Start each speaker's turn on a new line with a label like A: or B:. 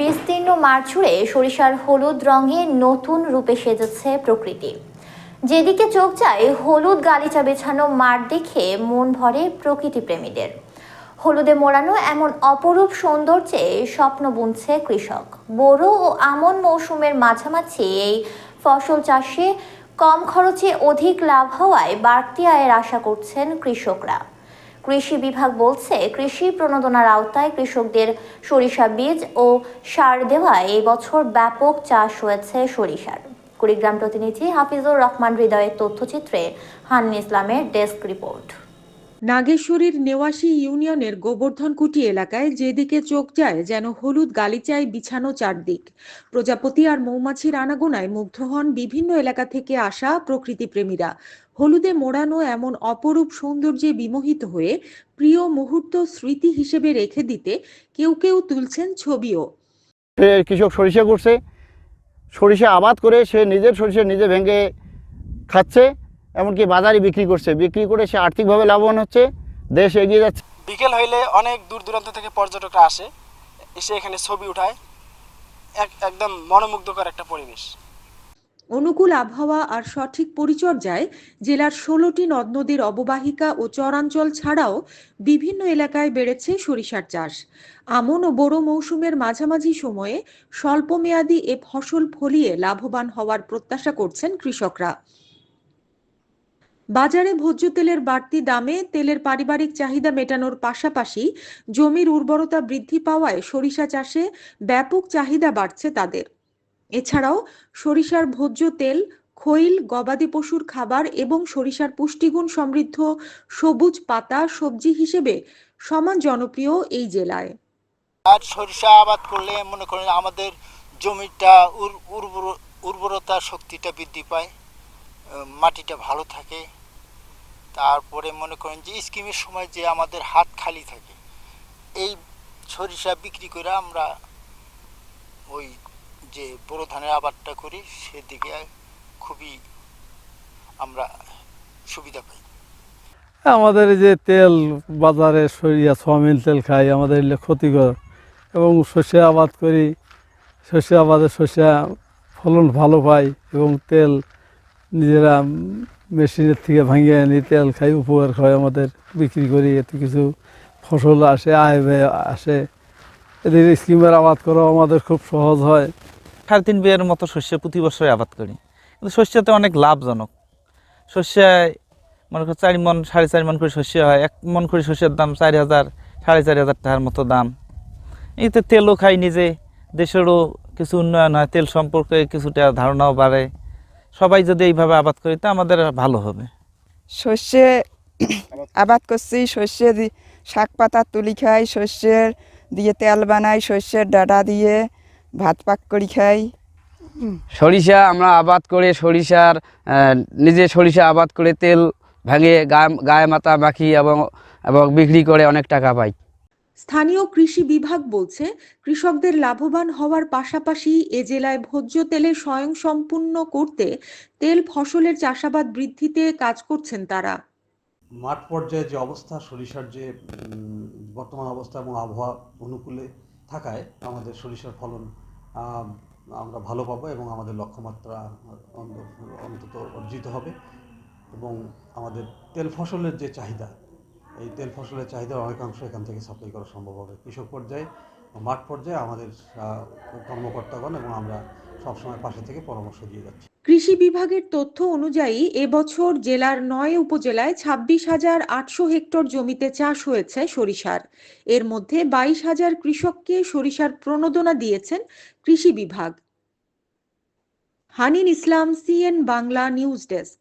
A: বিস্তীর্ণ মাঠ জুড়ে সরিষার হলুদ রঙে নতুন রূপে সেজেছে প্রকৃতি। যেদিকে চোখ যায়, হলুদ গালিচা বেছানো মাঠ দেখে মন ভরে প্রকৃতি প্রেমীদের হলুদে মোড়ানো এমন অপরূপ সৌন্দর্যে স্বপ্ন বুনছে কৃষক। বোরো ও আমন মৌসুমের মাঝামাঝি এই ফসল চাষে কম খরচে অধিক লাভ হওয়ায় বাড়তি আয়ের আশা করছেন কৃষকরা। কৃষি বিভাগ বলছে, কৃষি প্রণোদনার আওতায় কৃষকদের সরিষা বীজ ও সার দেওয়া এই বছর ব্যাপক চাষ হয়েছে সরিষার। কুড়িগ্রাম প্রতিনিধি হাফিজুর রহমান হৃদয়ের তথ্যচিত্রে হান্নি ইসলামের ডেস্ক রিপোর্ট।
B: নাগেশ্বরীর নেওয়াশী ইউনিয়নের গোবর্ধনকুটি এলাকায় যেদিকে চোখ যায়, যেন হলুদ গালিচায় বিছানো চারদিক। প্রজাপতি আর মৌমাছির আনাগোনায় মুগ্ধ হন বিভিন্ন এলাকা থেকে আসা প্রকৃতিপ্রেমীরা। হলুদে মোড়ানো এমন অপরূপ সৌন্দর্যে বিমোহিত হয়ে প্রিয় মুহূর্ত স্মৃতি হিসেবে রেখে দিতে কেউ কেউ তুলছেন ছবিও।
C: কৃষক সরিষা করছে, সরিষা আবাদ করে সে নিজের সরিষা নিজে ভেঙে খাচ্ছে। এমনকি বাজারে বিক্রি করছে। বিক্রি করে সে আর্থিকভাবে লাভবান হচ্ছে দেশ এগিয়ে যাচ্ছে।
D: বিকেল হইলে অনেক দূর দূরান্ত থেকে পর্যটকরা আসে এসে এখানে ছবি উঠায়। এক একদম মনোমুগ্ধকর একটা পরিবেশ।
B: অনুকূল আবহাওয়া আর সঠিক পরিচর্যায় জেলার ষোলোটি নদ নদীর অববাহিকা ও চরাঞ্চল ছাড়াও বিভিন্ন এলাকায় বেড়েছে সরিষার চাষ। আমন ও বড় মৌসুমের মাঝামাঝি সময়ে স্বল্পমেয়াদী এ ফসল ফলিয়ে লাভবান হওয়ার প্রত্যাশা করছেন কৃষকরা। বাজারে ভোজ্য তেলের বাড়তি দামে তেলের পারিবারিক চাহিদা মেটানোর পাশাপাশি জমির উর্বরতা বৃদ্ধি পাওয়ায় সরিষা চাষে ব্যাপক চাহিদা বাড়ছে তাদের। এছাড়াও সরিষার ভোজ্য তেল, খৈল, গবাদি পশুর খাবার এবং সরিষার পুষ্টিগুণ সমৃদ্ধ সবুজ পাতা সবজি হিসেবে সমান জনপ্রিয় এই জেলায়।
E: আর সরিষা আবাদ করলে মনে করেন আমাদের জমিটা উর্বর, উর্বরতা শক্তিটা বৃদ্ধি পায়, মাটিটা ভালো থাকে। তারপরে মনে করেন যে স্কিমের সময় যে আমাদের হাত খালি থাকে, এই সরিষা বিক্রি করে আমরা ওই যে বড় ধানের আবাদটা করি, সেদিকে খুবই আমরা সুবিধা পাই।
F: আমাদের যে তেল বাজারে সরিয়া, সয়াবিন তেল খাই, আমাদের ক্ষতিকর। এবং শস্য আবাদ করি শস্য আবাদে শস্য ফলন ভালো পাই এবং তেল নিজেরা মেশিনের থেকে ভাঙিয়ে আনি তেল খাই উপকার খাই আমাদের, বিক্রি করি, এতে কিছু ফসল আসে, আয় ব্যয় আসে। এদের স্কিমের আবাদ করাও আমাদের খুব সহজ হয়।
G: সাড়ে তিন বিয়ের মতো শস্য প্রতি বছরই আবাদ করি। কিন্তু শস্যতে অনেক লাভজনক। শস্যায় মনে করো চারি মন সাড়ে চারি মন করে শস্য হয়। এক মন করে শস্যের দাম চারি হাজার, সাড়ে চারি হাজার টাকার মতো দাম। এতে তেলও খাই নিজে, দেশেরও কিছু উন্নয়ন হয়, তেল সম্পর্কে কিছুটা ধারণাও বাড়ে। সবাই যদি এইভাবে আবাদ করি তা আমাদের ভালো হবে।
H: সর্ষে আবাদ করছি সর্ষে দি- শাক পাতা তুলি খাই সর্ষের দিয়ে তেল বানাই সর্ষের ডাটা দিয়ে ভাত পাক করি খাই।
I: সরিষা আমরা আবাদ করে সরিষার নিজে সরিষা আবাদ করে তেল ভেঙে গায়ে গায়ে মাথা মাখি এবং এবং বিক্রি করে অনেক টাকা পাই।
B: স্থানীয় কৃষি বিভাগ বলছে, কৃষকদের লাভবান হওয়ার পাশাপাশি এ জেলায় ভোজ্য তেলে স্বয়ংসম্পূর্ণ করতে তেল ফসলের চাষাবাদ বৃদ্ধিতে কাজ করছেন তারা।
J: মাঠ পর্যায়ে যে অবস্থা, সরিষার যে বর্তমান অবস্থা এবং আবহাওয়া অনুকূলে থাকায় আমাদের সরিষার ফলন আমরা ভালো পাবো এবং আমাদের লক্ষ্যমাত্রা অন্ত- অন্তত অর্জিত হবে এবং আমাদের তেল ফসলের যে চাহিদা এই তেল ফসলের চাহিদার অনেকাংশ এখান থেকে সাপ্লাই করা সম্ভব হবে। কৃষক পর্যায়ে মাঠ পর্যায়ে আমাদের কর্মকর্তাগণ এবং আমরা সবসময় পাশে থেকে পরামর্শ দিয়ে যাচ্ছি।
B: কৃষি বিভাগের তথ্য অনুযায়ী এবছর জেলার নয় উপজেলায় ছাব্বিশ হাজার আটশো হেক্টর জমিতে চাষ হয়েছে সরিষার। এর মধ্যে বাইশ হাজার কৃষককে সরিষার প্রণোদনা দিয়েছেন কৃষি বিভাগ। Hanin Islam, CN Bangla news desk.